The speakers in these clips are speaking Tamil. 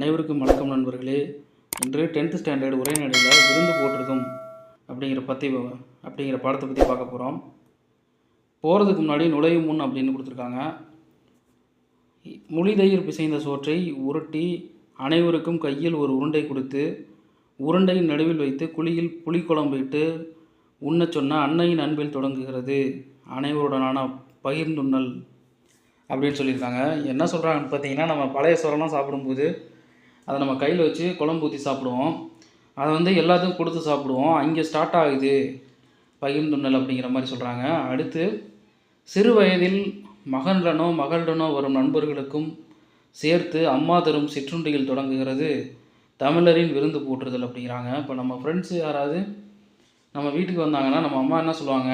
அனைவருக்கும் வணக்கம் நண்பர்களே. இன்று டென்த்து ஸ்டாண்டர்ட் உரைநடையில் விருந்து போற்றுதும் அப்படிங்கிற பற்றி அப்படிங்கிற பாடத்தை பற்றி பார்க்க போகிறோம் போகிறதுக்கு முன்னாடி நுழையும் முன் அப்படின்னு கொடுத்துருக்காங்க. முழிதயிர் பிசைந்த சோற்றை உருட்டி அனைவருக்கும் கையில் ஒரு உருண்டை கொடுத்து உருண்டையின் நடுவில் வைத்து குழியில் புளிக்குழம்பு இட்டு உண்ண சொன்ன அன்னையின் அன்பில் தொடங்குகிறது. அனைவருடனான பகிர்ந்துண்ணல் அப்படின்னு சொல்லியிருக்காங்க. என்ன சொல்கிறாங்கன்னு பார்த்தீங்கன்னா நம்ம பழைய சோறெல்லாம் சாப்பிடும்போது அதை நம்ம கையில் வச்சு குழம்பு ஊற்றி சாப்பிடுவோம். அதை வந்து எல்லாத்துக்கும் கொடுத்து சாப்பிடுவோம். அங்கே ஸ்டார்ட் ஆகுது. பகிர்ந்துண்ணல் அப்படிங்கிற மாதிரி சொல்கிறாங்க அடுத்து சிறு வயதில் மகனுடனோ மகளுடனோ வரும் நண்பர்களுக்கும் சேர்த்து அம்மா தரும் சிற்றுண்டியில் தொடங்குகிறது. தமிழரின் விருந்து போற்றுதல் அப்படிங்கிறாங்க. இப்போ நம்ம ஃப்ரெண்ட்ஸு யாராவது நம்ம வீட்டுக்கு வந்தாங்கன்னா நம்ம அம்மா என்ன சொல்லுவாங்க?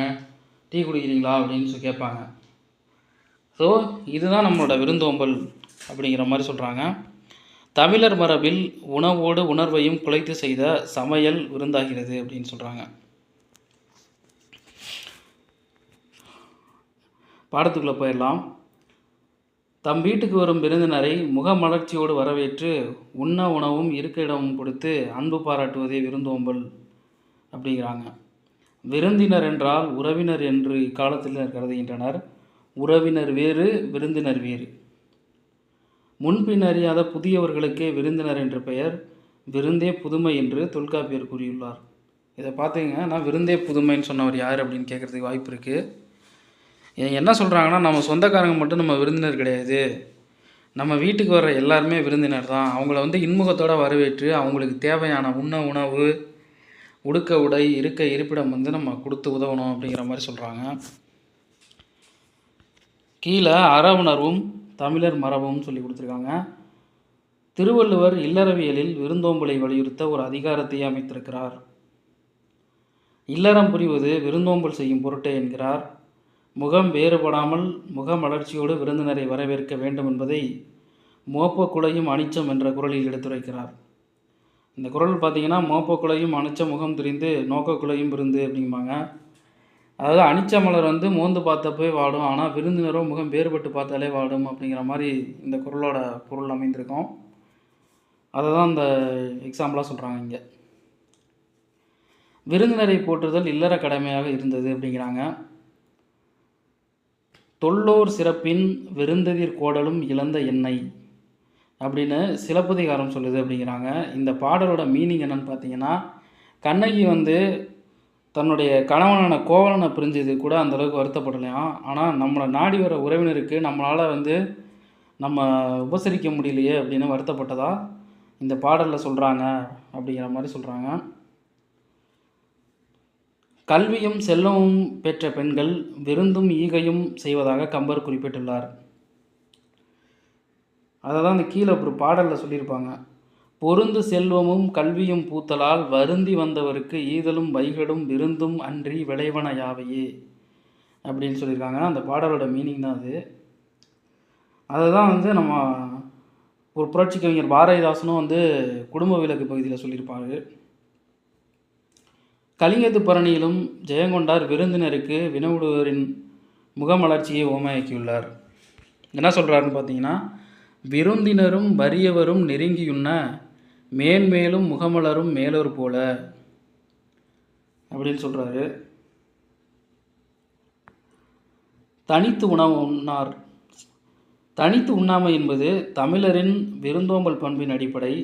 டீ குடிக்கிறீங்களா? அப்படின்னு சொல்லி கேட்பாங்க. ஸோ இதுதான் நம்மளோட விருந்தோம்பல் அப்படிங்கிற மாதிரி சொல்கிறாங்க தமிழர் மரபில் உணவோடு உணர்வையும் குலைத்து செய்த சமையல் விருந்தாகிறது அப்படின்னு சொல்கிறாங்க பாடத்துக்குள்ளே போயிடலாம். தம் வீட்டுக்கு வரும் விருந்தினரை முகமலர்ச்சியோடு வரவேற்று உண்ண உணவும் இருக்க இடமும் கொடுத்து அன்பு பாராட்டுவதே விருந்தோம்பல் அப்படிங்கிறாங்க. விருந்தினர் என்றால் உறவினர் என்று இக்காலத்தில் கருதுகின்றனர். உறவினர் வேறு விருந்தினர் வேறு. முன்பின் அறியாத புதியவர்களுக்கே விருந்தினர் என்ற பெயர் விருந்தே புதுமை என்று தொல்காப்பியர் கூறியுள்ளார். இதை பார்த்தீங்க நான் விருந்தே புதுமைன்னு சொன்னவர் யார் அப்படின்னு கேட்குறதுக்கு வாய்ப்பு இருக்குது என்ன சொல்கிறாங்கன்னா நம்ம சொந்தக்காரங்க மட்டும் நம்ம விருந்தினர் கிடையாது. நம்ம வீட்டுக்கு வர்ற எல்லாருமே விருந்தினர் தான். அவங்கள வந்து இன்முகத்தோடு வரவேற்று அவங்களுக்கு தேவையான உண்ண உணவு உடுக்க உடை இருக்க இருப்பிடம் வந்து நம்ம கொடுத்து உதவணும் அப்படிங்கிற மாதிரி சொல்கிறாங்க கீழே அற உணர்வும் தமிழர் மரபும் சொல்லி கொடுத்துருக்காங்க. திருவள்ளுவர் இல்லறவியலில் விருந்தோம்பலை வலியுறுத்த ஒரு அதிகாரத்தை அமைத்திருக்கிறார். இல்லறம் புரிவது விருந்தோம்பல் செய்யும் பொருட்டே என்கிறார். முகம் வேறுபடாமல் முகமலர்ச்சியோடு விருந்தினரை வரவேற்க வேண்டும் என்பதை மோப்ப குலையும் அனிச்சம் என்ற குரலில் எடுத்துரைக்கிறார். இந்த குரல் பார்த்தீங்கன்னா மோப்ப குலையும் அனிச்ச முகம் தெரிந்து நோக்க குலையும் விருந்து அப்படிம்பாங்க. அதாவது அனிச்ச மலர் வந்து மோந்து பார்த்தப்போ வாடும். ஆனால் விருந்தினரோ முகம் வேறுபட்டு பார்த்தாலே வாடும் அப்படிங்கிற மாதிரி இந்த குரலோட பொருள் அமைந்திருக்கும். அதை தான் அந்த எக்ஸாம்பிளாக சொல்கிறாங்க இங்கே. விருந்தினரை போற்றுதல் இல்லற கடமையாக இருந்தது அப்படிங்கிறாங்க. தொல்லோர் சிறப்பின் விருந்ததிர் கோடலும் இழந்த எண்ணெய் அப்படின்னு சிலப்பதிகாரம் சொல்லுது அப்படிங்கிறாங்க. இந்த பாடலோட மீனிங் என்னன்னு பார்த்தீங்கன்னா கண்ணகி வந்து தன்னுடைய கணவனான கோவலனை பிரிஞ்சது கூட அந்தளவுக்கு வருத்தப்படலையாம் ஆனால் நம்மளை நாடி வர உறவினருக்கு நம்மளால் வந்து நம்ம உபசரிக்க முடியலையே அப்படின்னு வருத்தப்பட்டதா? இந்த பாடலில் சொல்கிறாங்க அப்படிங்கிற மாதிரி சொல்கிறாங்க கல்வியும் செல்லவும் பெற்ற பெண்கள் விருந்தும் ஈகையும் செய்வதாக கம்பர் குறிப்பிட்டுள்ளார். அதை தான் இந்த கீழே ஒரு பாடலில் சொல்லியிருப்பாங்க. பொருந்து செல்வமும் கல்வியும் பூத்தலால் வருந்தி வந்தவருக்கு ஈதலும் வைகடும் விருந்தும் அன்றி விளைவன யாவையே? அப்படின்னு சொல்லியிருக்காங்க. அந்த பாடலோட மீனிங் தான் அது. அதை தான் வந்து நம்ம ஒரு புரட்சி கவிஞர் பாரதிதாசனும் வந்து குடும்ப விளக்கு பகுதியில் சொல்லியிருப்பாரு. கலிங்கத்து பரணியிலும் ஜெயங்கொண்டார் விருந்தினருக்கு வினவுடுவரின் முகமலர்ச்சியை ஓமையாக்கியுள்ளார் என்ன சொல்கிறாருன்னு பார்த்தீங்கன்னா விருந்தினரும் வறியவரும் நெருங்கியுண்ண மேன்மேலும் முகமலரும் மேலோர் போல. அப்படின்னு சொல்கிறாரு தனித்து உணவு உண்ணார். தனித்து உண்ணாமை என்பது தமிழரின் விருந்தோம்பல் பண்பின் அடிப்படை.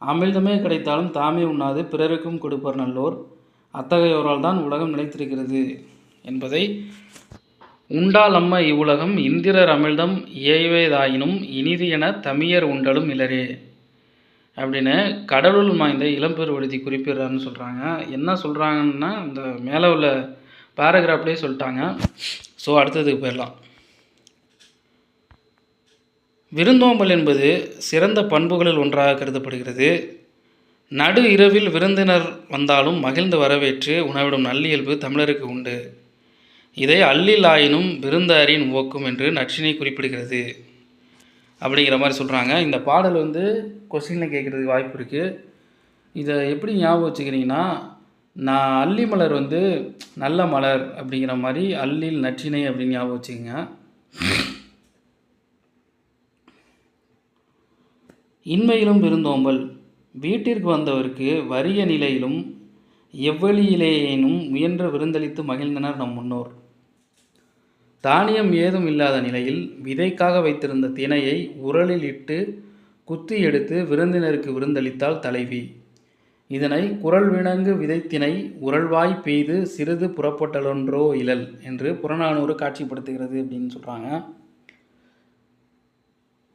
அமிழ்தமே கிடைத்தாலும் தாமே உண்ணாது பிறருக்கும் கொடுப்பர் நல்லோர். அத்தகையோரால் தான் உலகம் நிலைத்திருக்கிறது என்பதை உண்டால் அம்ம இவ்வுலகம் இந்திரர் அமிழ்தம் இயைவேதாயினும் இனிது என தமியர் உண்டலும் இலரே அப்படின்னு கடவுள் மாய்ந்த இளம்பெருவழுதி குறிப்பிடுறாருன்னு சொல்கிறாங்க என்ன சொல்கிறாங்கன்னா இந்த மேலே உள்ள பேராகிராஃப்லேயே சொல்லிட்டாங்க. ஸோ அடுத்ததுக்கு போயிடலாம். விருந்தோம்பல் என்பது சிறந்த பண்புகளில் ஒன்றாக கருதப்படுகிறது. நடு இரவில் விருந்தினர் வந்தாலும் மகிழ்ந்து வரவேற்று உணவிடும் நல்லியல்பு தமிழருக்கு உண்டு. இதை அல்லில் ஆயினும் விருந்தாரின் ஓக்கும் என்று நற்றினை குறிப்பிடுகிறது. அப்படிங்கிற மாதிரி சொல்கிறாங்க இந்த பாடல் வந்து கொஸ்டினில் கேட்குறதுக்கு வாய்ப்பு இருக்குது இதை எப்படி ஞாபகம் வச்சுக்கிறீங்கன்னா நான் அல்லி மலர் வந்து நல்ல மலர் அப்படிங்கிற மாதிரி அல்லில் நற்றினை அப்படின்னு ஞாபகம் வச்சுக்கோங்க. இன்மையிலும் விருந்தோம்பல் வீட்டிற்கு வந்தவருக்கு வறிய நிலையிலும் எவ்வழியிலேயேனும் முயன்ற விருந்தளித்து மகிழ்ந்தனர் நம் முன்னோர். தானியம் ஏதும் இல்லாத நிலையில் விதைக்காக வைத்திருந்த தினையை உரலில் இட்டு குத்தி எடுத்து விருந்தினருக்கு விருந்தளித்தாள் தலைவி. இதனை குரல் விணங்கு விதைத்தினை உரல்வாய் பெய்து சிறிது புறப்பட்டலொன்றோ இழல் என்று புறநானூறு காட்சிப்படுத்துகிறது அப்படின்னு சொல்கிறாங்க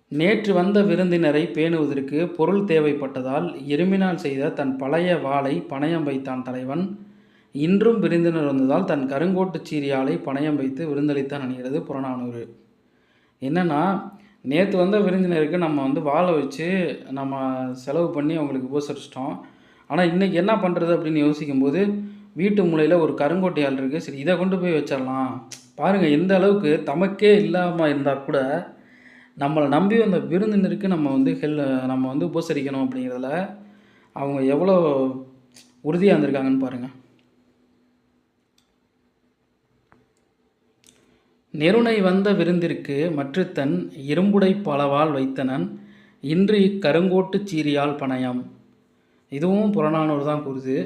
நேற்று வந்த விருந்தினரை பேணுவதற்கு பொருள் தேவைப்பட்டதால் எருமினால் செய்த தன் பழைய வாளை பணயம் வைத்தான் தலைவன். இன்றும் விருந்தினர் வந்ததால் தன் கருங்கோட்டு சீரியாலை பணயம் வைத்து விருந்தளித்தான் அணிகிறது புறநானூறு. என்னென்னா நேற்று வந்த விருந்தினருக்கு நம்ம வந்து வாழை வச்சு நம்ம செலவு பண்ணி அவங்களுக்கு உபசரிச்சிட்டோம். ஆனால் இன்றைக்கி என்ன பண்ணுறது அப்படின்னு யோசிக்கும்போது வீட்டு மூலையில் ஒரு கருங்கோட்டையால் இருக்குது சரி இதை கொண்டு போய் வச்சிடலாம். பாருங்கள் எந்த அளவுக்கு தமக்கே இல்லாமல் இருந்தால் கூட நம்மளை நம்பி வந்த விருந்தினருக்கு நம்ம வந்து ஹெல் நம்ம வந்து உபசரிக்கணும் அப்படிங்கிறதுல அவங்க எவ்வளோ உறுதியாக இருந்திருக்காங்கன்னு பாருங்கள் நெருணை வந்த விருந்திற்கு மற்றுத்தன் இரும்புடை பலவால் வைத்தனன் இன்று இக்கருங்கோட்டு சீரியால் பணயம். இதுவும் புறநானூறு தான் கூறுது.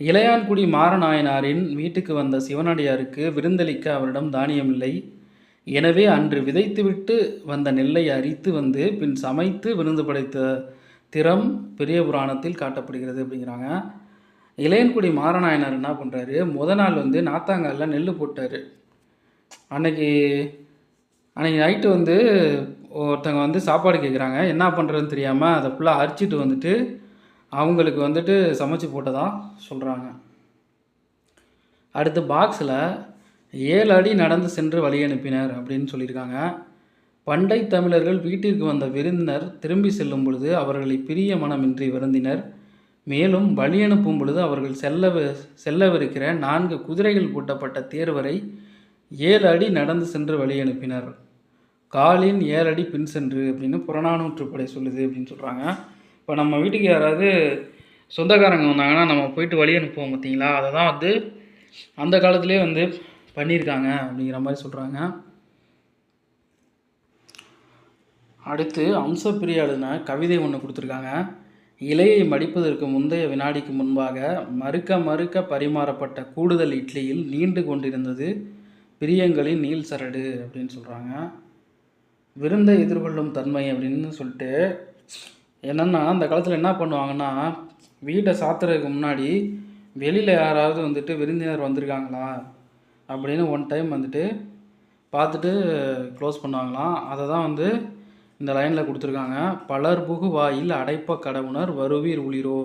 இளையான்குடி மாரநாயனாரின் வீட்டுக்கு வந்த சிவனடியாருக்கு விருந்தளிக்க அவரிடம் தானியம் இல்லை எனவே அன்று விதைத்துவிட்டு வந்த நெல்லை அரித்து வந்து பின் சமைத்து விருந்து படைத்த திறம் பெரிய புராணத்தில் காட்டப்படுகிறது அப்படிங்கிறாங்க. இளையன்குடி மாரநாயனார் என்ன பண்ணுறாரு முத நாள் வந்து நாத்தாங்காலில் நெல் போட்டார். அன்னைக்கு அன்றைக்கி நைட்டு வந்து ஒருத்தவங்க வந்து சாப்பாடு கேட்குறாங்க என்ன பண்ணுறதுன்னு தெரியாமல் அதை ஃபுல்லாக அரிச்சிட்டு வந்துட்டு அவங்களுக்கு வந்துட்டு சமைச்சு போட்டதாக சொல்கிறாங்க அடுத்து பாக்ஸில் ஏழு அடி நடந்து சென்று வழி அனுப்பினர் அப்படின்னு சொல்லியிருக்காங்க. பண்டை தமிழர்கள் வீட்டிற்கு வந்த விருந்தினர் திரும்பி செல்லும் பொழுது அவர்களை பிரிய மனமின்றி வருந்தினர். மேலும் வழி அனுப்பும் பொழுது அவர்கள் செல்ல செல்லவிருக்கிற நான்கு குதிரைகள் பூட்டப்பட்ட தேர்வரை ஏழு அடி நடந்து சென்று வழி அனுப்பினர். காலின் ஏழு அடி பின் சென்று அப்படின்னு புறநானூற்றுப்படை சொல்லுது அப்படின்னு சொல்கிறாங்க இப்போ நம்ம வீட்டுக்கு யாராவது சொந்தக்காரங்க வந்தாங்கன்னா நம்ம போயிட்டு வழி அனுப்புவோம் பார்த்தீங்களா? அதை தான் வந்து அந்த காலத்திலே வந்து பண்ணியிருக்காங்க அப்படிங்கிற மாதிரி சொல்கிறாங்க அடுத்து அம்சப்பிரியாளுன கவிதை ஒன்று கொடுத்துருக்காங்க. இலையை மடிப்பதற்கு முந்தைய வினாடிக்கு முன்பாக மறுக்க மறுக்க பரிமாறப்பட்ட கூடுதல் இட்லியில் நீண்டு கொண்டிருந்தது பிரியங்களின் நீல் சரடு அப்படின்னு சொல்கிறாங்க விருந்தை எதிர்கொள்ளும் தன்மை அப்படின்னு சொல்லிட்டு என்னென்னா அந்த காலத்தில் என்ன பண்ணுவாங்கன்னா வீட்டை சாத்துறதுக்கு முன்னாடி வெளியில் யாராவது வந்துட்டு விருந்தினர் வந்திருக்காங்களா அப்படின்னு ஒன் டைம் வந்துட்டு பார்த்துட்டு க்ளோஸ் பண்ணுவாங்களாம். அதை தான் வந்து இந்த லைனில் கொடுத்துருக்காங்க பலர் புகு வாயில் அடைப்ப கடவுணர் வருவீர் உளிரோ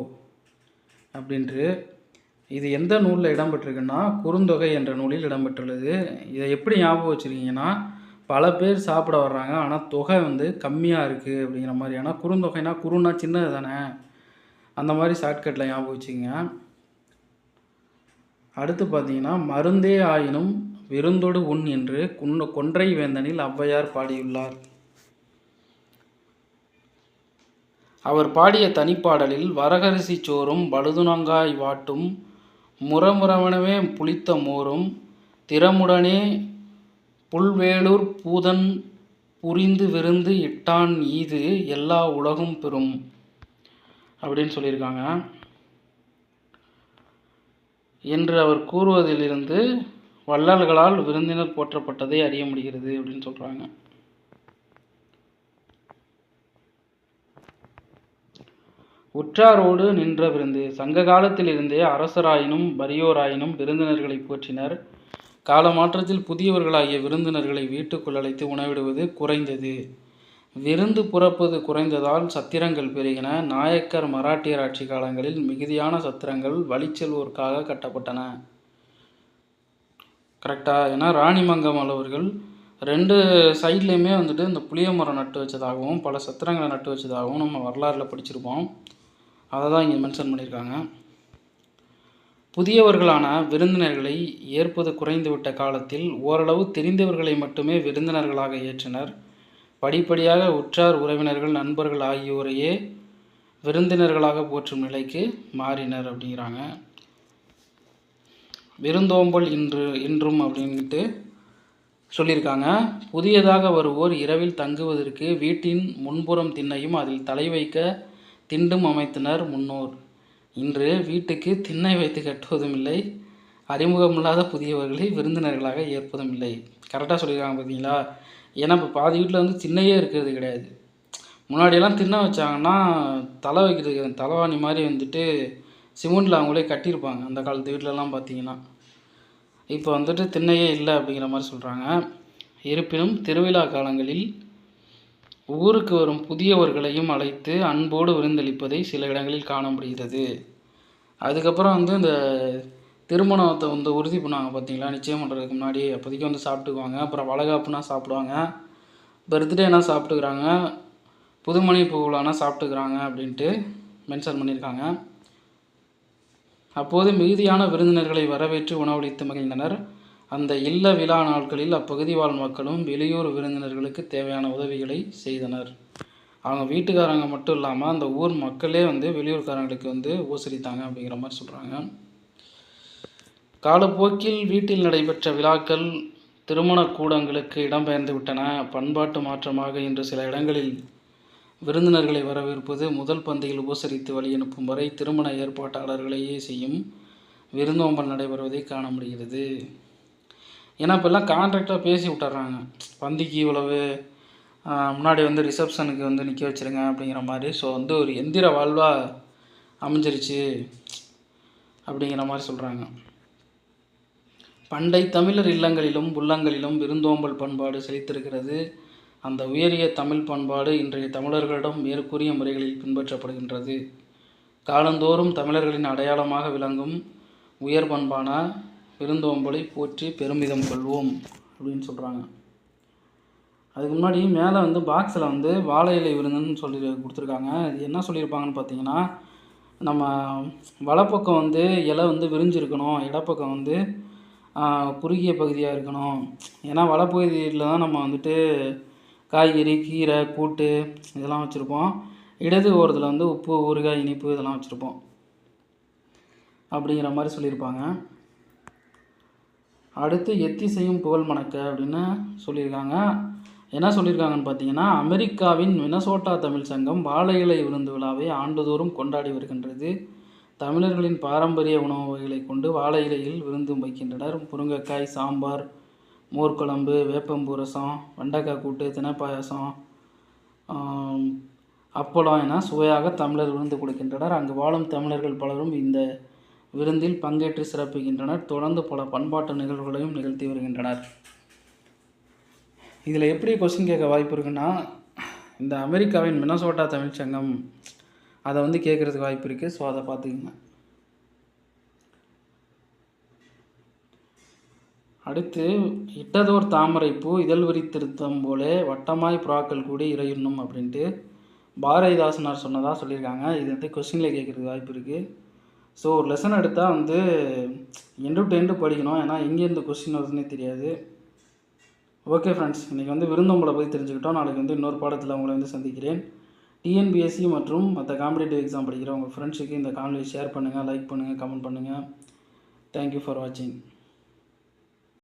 அப்படின்ட்டு. இது எந்த நூலில் இடம்பெற்றிருக்குன்னா குறுந்தொகை என்ற நூலில் இடம்பெற்றுள்ளது. இதை எப்படி ஞாபகம் வச்சுருக்கீங்கன்னா பல பேர் சாப்பிட வர்றாங்க ஆனால் தொகை வந்து கம்மியாக இருக்குது அப்படிங்கிற மாதிரி ஆனால் குறுந்தொகைனா குறுனா சின்னது தானே? அந்த மாதிரி ஷார்ட்கட்டில் ஞாபகம் வச்சுங்க அடுத்து பார்த்தீங்கன்னா மருந்தே ஆயினும் விருந்தொடு உண் என்று குன்ன கொன்றை வேந்தனில் ஔவையார் பாடியுள்ளார். அவர் பாடிய தனிப்பாடலில் வரகரிசி சோறும் பழுதுனங்காய் வாட்டும் முறமுறவனவே புளித்த மோரும் திறமுடனே புல்வேளூர் பூதன் புரிந்து விருந்து இட்டான் ஈது எல்லா உலகும் பெறும் அப்படின்னு சொல்லியிருக்காங்க. என்று அவர் கூறுவதிலிருந்து வள்ளல்களால் விருந்தினர் போற்றப்பட்டதை அறிய முடிகிறது அப்படின்னு சொல்கிறாங்க உற்றாரோடு நின்ற விருந்து. சங்க காலத்திலிருந்தே அரசராயினும் வறியோராயினும் விருந்தினர்களை போற்றினர். காலமாற்றத்தில் புதியவர்களாகிய விருந்தினர்களை வீட்டுக்குள் அழைத்து உணவிடுவது குறைந்தது. விருந்து புறப்பது குறைந்ததால் சத்திரங்கள் பெருகின. நாயக்கர் மராட்டியர் ஆட்சி காலங்களில் மிகுதியான சத்திரங்கள் வழிச்செல்வோருக்காக கட்டப்பட்டன. கரெக்டாக ஏன்னா ராணிமங்கம் அளவர்கள் ரெண்டு சைட்லேயுமே வந்துட்டு இந்த புளிய மரம் நட்டு வச்சதாகவும் பல சத்திரங்களை நட்டு வச்சதாகவும் நம்ம வரலாறில் படிச்சிருப்போம். அதை தான் இங்கே மென்ஷன் பண்ணியிருக்காங்க. புதியவர்களான விருந்தினர்களை ஏற்பது குறைந்துவிட்ட காலத்தில் ஓரளவு தெரிந்தவர்களை மட்டுமே விருந்தினர்களாக ஏற்றினர். படிப்படியாக உற்றார் உறவினர்கள் நண்பர்கள் ஆகியோரையே விருந்தினர்களாக போற்றும் நிலைக்கு மாறினர் அப்படிங்கிறாங்க. விருந்தோம்பல் இன்று இன்றும் அப்படின்ட்டு சொல்லியிருக்காங்க. புதியதாக வருவோர் இரவில் தங்குவதற்கு வீட்டின் முன்புறம் திண்ணையும் அதில் தலை வைக்க திண்டும் அமைத்தனர் முன்னோர். இன்று வீட்டுக்கு திண்ணை வைத்து கட்டுவதும் இல்லை அறிமுகமில்லாத புதியவர்களை விருந்தினர்களாக ஏற்பதும் இல்லை கரெக்டாக சொல்லியிருக்காங்க பார்த்தீங்களா ஏன்னா இப்போ பாதி வீட்டில் வந்து திண்ணையே இருக்கிறது கிடையாது. முன்னாடியெல்லாம் திண்ணை வச்சாங்கன்னா தலை வைக்கிறதுக்கு தலைவாணி மாதிரி வந்துட்டு சிமெண்டில் அவங்களே கட்டியிருப்பாங்க அந்த காலத்து வீட்டிலலாம் பார்த்தீங்கன்னா இப்போ வந்துட்டு திண்ணையே இல்லை அப்படிங்கிற மாதிரி சொல்கிறாங்க இருப்பினும் திருவிழா காலங்களில் ஊருக்கு வரும் புதியவர்களையும் அழைத்து அன்போடு விருந்தளிப்பதை சில இடங்களில் காண முடிகிறது. அதுக்கப்புறம் வந்து இந்த திருமணத்தை வந்து உறுதி பண்ணாங்க பார்த்தீங்களா? நிச்சயம் பண்ணுறதுக்கு முன்னாடி அப்போதைக்கு வந்து சாப்பிட்டுக்குவாங்க. அப்புறம் வளகாப்புனா சாப்பிடுவாங்க. பர்த்டேனா சாப்பிட்டுக்கிறாங்க. புதுமணி பூவிழானா சாப்பிட்டுக்கிறாங்க அப்படின்ட்டு மென்ஷன் பண்ணியிருக்காங்க. அப்போது மிகுதியான விருந்தினர்களை வரவேற்று உணவளித்து மகிழ்ந்தனர். அந்த இல்ல விழா நாட்களில் அப்பகுதி வாழ் மக்களும் வெளியூர் விருந்தினர்களுக்கு தேவையான உதவிகளை செய்தனர். அவங்க வீட்டுக்காரங்க மட்டும் இல்லாமல் அந்த ஊர் மக்களே வந்து வெளியூர்காரங்களுக்கு வந்து ஊசரித்தாங்க அப்படிங்கிற மாதிரி சொல்கிறாங்க காலப்போக்கில் வீட்டில் நடைபெற்ற விழாக்கள் திருமண கூடங்களுக்கு இடம்பெயர்ந்து விட்டன. பண்பாட்டு மாற்றமாக இன்று சில இடங்களில் விருந்தினர்களை வரவேற்பது முதல் பந்தியில் உபசரித்து வழி அனுப்பும் வரை திருமண ஏற்பாட்டாளர்களையே செய்யும் விருந்தோம்பல் நடைபெறுவதை காண முடிகிறது. ஏன்னா இப்போல்லாம் கான்ட்ராக்டாக பேசி விட்டுறாங்க. பந்திக்கு இவ்வளவு முன்னாடி வந்து ரிசப்ஷனுக்கு வந்து நிற்க வச்சுருங்க அப்படிங்கிற மாதிரி. ஸோ வந்து ஒரு எந்திர வாழ்வாக அமைஞ்சிருச்சு அப்படிங்கிற மாதிரி சொல்கிறாங்க பண்டை தமிழர் இல்லங்களிலும் உள்ளங்களிலும் விருந்தோம்பல் பண்பாடு செழித்திருக்கிறது. அந்த உயரிய தமிழ் பண்பாடு இன்றைய தமிழர்களிடம் மேற்கூறிய முறைகளில் பின்பற்றப்படுகின்றது. காலந்தோறும் தமிழர்களின் அடையாளமாக விளங்கும் உயர் பண்பான விருந்தோம்பலை போற்றி பெருமிதம் கொள்வோம் அப்படின்னு சொல்கிறாங்க அதுக்கு முன்னாடி மேலே வந்து பாக்ஸில் வந்து வாழை இலை விருந்துன்னு சொல்லி கொடுத்துருக்காங்க. இது என்ன சொல்லியிருப்பாங்கன்னு பார்த்தீங்கன்னா நம்ம வலப்பக்கம் வந்து இலை வந்து விரிஞ்சிருக்கணும் இடப்பக்கம் வந்து குறுகிய பகுதியாக இருக்கணும். ஏன்னா வலப்பகுதியில் தான் நம்ம வந்துட்டு காய்கறி கீரை கூட்டு இதெல்லாம் வச்சுருப்போம். இடது ஓரத்தில் வந்து உப்பு ஊறுகாய் இனிப்பு இதெல்லாம் வச்சுருப்போம். அப்படிங்கிற மாதிரி சொல்லியிருப்பாங்க. அடுத்து எத்திசையும் புகழ் மணக்க அப்படின்னு சொல்லியிருக்காங்க. என்ன சொல்லியிருக்காங்கன்னு பார்த்தீங்கன்னா அமெரிக்காவின் மினசோட்டா தமிழ் சங்கம் வாழை இலை விருந்து விழாவை ஆண்டுதோறும் கொண்டாடி வருகின்றது. தமிழர்களின் பாரம்பரிய உணவு வகைகளை கொண்டு வாழை இலையில் விருந்து வைக்கின்றனர். முருங்கைக்காய் சாம்பார் மோர்க்குழம்பு வேப்பம்பூரசம் வேப்பம்பூ ரசம் வெண்டைக்காய் கூட்டு தினைப்பாயாசம் அப்பளம் என சுவையாக தமிழர் விருந்து கொடுக்கின்றனர். அங்கு வாழும் தமிழர்கள் பலரும் இந்த விருந்தில் பங்கேற்று சிறப்புகின்றனர். தொடர்ந்து பல பண்பாட்டு நிகழ்வுகளையும் நிகழ்த்தி வருகின்றனர். இதில் எப்படி கொஸ்டின் கேட்க வாய்ப்பு இருக்குன்னா இந்த அமெரிக்காவின் மினசோட்டா தமிழ்ச் சங்கம் அதை வந்து கேட்குறதுக்கு வாய்ப்பு இருக்குது ஸோ அதை பார்த்துக்குங்க. அடுத்து இட்டதோர் தாமரைப்பூ இதழ் விரித்திருத்தம் போலே வட்டமாய் புறாக்கள் கூடி இறையுண்ணும் அப்படின்ட்டு பாரதிதாசனார் சொன்னதாக சொல்லியிருக்காங்க. இது வந்து கொஸ்டினில் கேட்குறதுக்கு வாய்ப்பு இருக்குது ஸோ ஒரு லெசன் எடுத்தால் வந்து எண்டு டு எண்டு படிக்கணும். ஏன்னா எங்கேருந்து கொஸ்டின் வருதுன்னே தெரியாது. ஓகே ஃப்ரெண்ட்ஸ் இன்றைக்கி வந்து விருந்தோம்பலை பற்றி தெரிஞ்சுக்கிட்டோம். நாளைக்கு வந்து இன்னொரு பாடத்தில் உங்களை வந்து சந்திக்கிறேன். டிஎன்பிஎஸ்சி மற்றும் மற்ற காம்படிட்டிவ் எக்ஸாம் படிக்கிற உங்கள் ஃப்ரெண்ட்ஸுக்கு இந்த காணொலியை ஷேர் பண்ணுங்கள் லைக் பண்ணுங்கள் கமெண்ட் பண்ணுங்கள் தேங்க்யூ ஃபார் வாட்சிங்